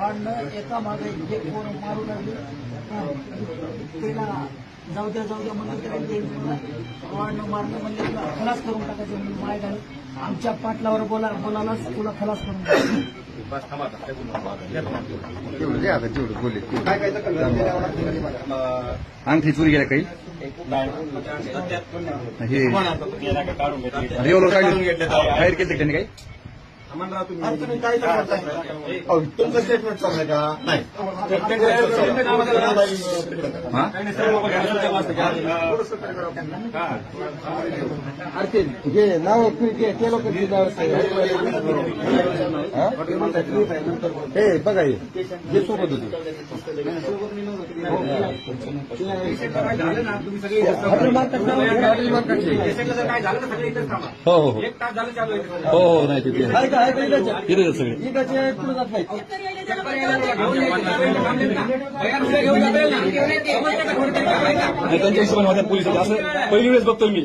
वाढणं एका मागे एक पोर मारू लागले. जाऊ द्या जाऊ द्या ते वाढणं मारणं म्हणजे तुला खलास करून टाकायचं म्हणून आमच्या पाटलावर बोला बोलायलाच तुला खलास करून अंगठी चोरी गेल्या काही? हे रिव्हॉल्वर काढले. बाहेर केलं त्यांनी काही? तुम्ही काय तुमचं स्टेटमेंट चाललंय का नाही हा नाव ते लोक हे बघा हे हे सोबत होते हो हो हो. हो हो नाही तिथे? तिथे सगळे. नाही. त्यांच्या हिशोबाने पोलीस असं पहिली वेळेस बघतोय मी.